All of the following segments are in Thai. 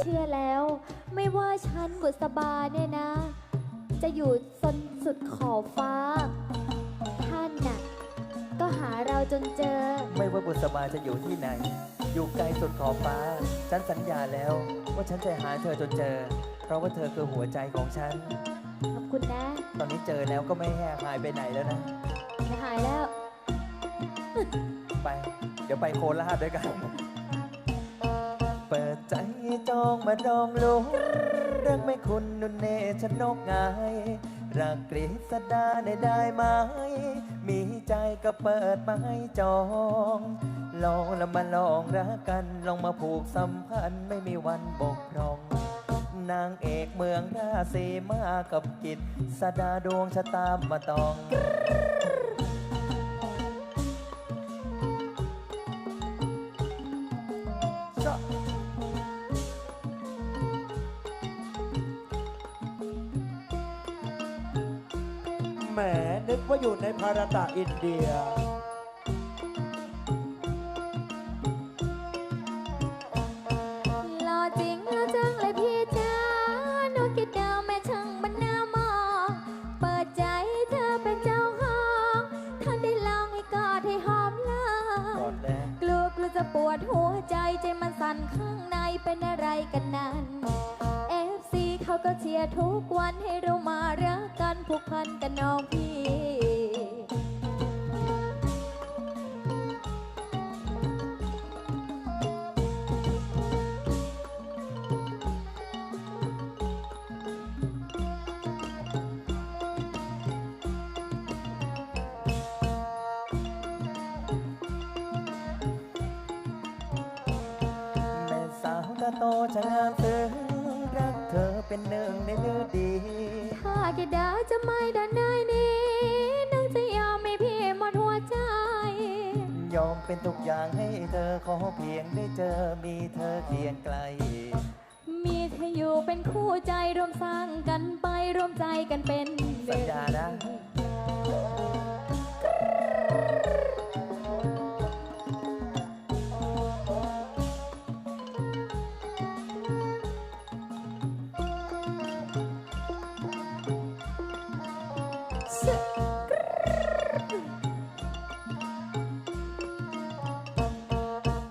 เชื่อแล้ว ไม่ว่าฉันบุษบาเนี่ยนะ จะอยู่สนสุดขอบฟ้า ท่านน่ะ ก็หาเราจนเจอ ไม่ว่าบุษบาจะอยู่ที่ไหน อยู่ไกลสุดขอบฟ้า ฉันสัญญาแล้วว่าฉันจะหาเธอจนเจอ เพราะว่าเธอคือหัวใจของฉัน ขอบคุณนะตอนนี้เจอแล้วก็ไม่แห่หายไปไหนแล้วนะจะหายแล้ว ไป เดี๋ยวไปโคราชด้วยกัน เปิดใจจองมาดองลุงเรื่องไม่คุณนุ่นเนชนกงายรักกฤษดาในได้ไหม มีใจก็เปิดมาให้จอง ลองแล้วมาลองรักกัน ลองมาผูกสัมพันธ์ไม่มีวันบกพร่อง นางเอกเมืองราศีมากับกิจสดาดวงชะตามาตอง แหมนึกว่าอยู่ในภารตะอินเดีย หล่อจริงหล่อจังเลยพี่จ้าหนูคิดดาวแม่ช่างมันน่ามอง เปิดใจเธอเป็นเจ้าของท่านได้ลองให้กอดให้หอมลกอดแล้วกลัวกลัวจะปวดหัวใจใจมันสั่นข้างในเป็นอะไรกันนั้น เขาก็เชียร์ทุกวันให้เรามารักกันผูกพันกันน้องพี่ แม่สาวตาโตจะงามถึงรักเธอ เป็นหนึ่งในเนื้อดี ถ้าแกดาจะไม่ดันได้นี้น้องจะยอมให้พี่หมดหัวใจ ยอมเป็นทุกอย่างให้เธอขอเพียงได้เจอมีเธอเคียงไกล มีเธออยู่เป็นคู่ใจร่วมสร้างกันไปร่วมใจกันเป็นหสัญนึ่งญานะ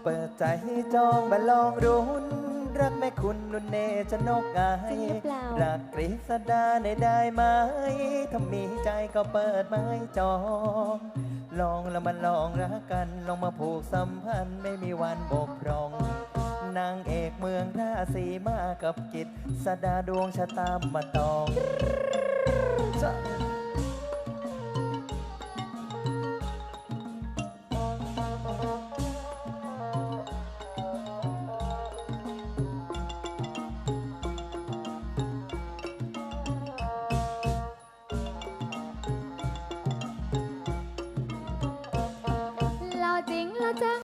เปิดใจให้จองมาลองรุนรักแม่คุณนุ่นเนจะนกงจริงหรือเปล่า รักกฤษดาในได้ไหมถ้ามีใจก็เปิดไม้จอง ลองแล้วมันลองรักกัน ลองมาผูกสัมพันธ์ไม่มีวันบกพร่อง นางเอกเมืองราศีมากับกิจสดาดวงชะตามาตอง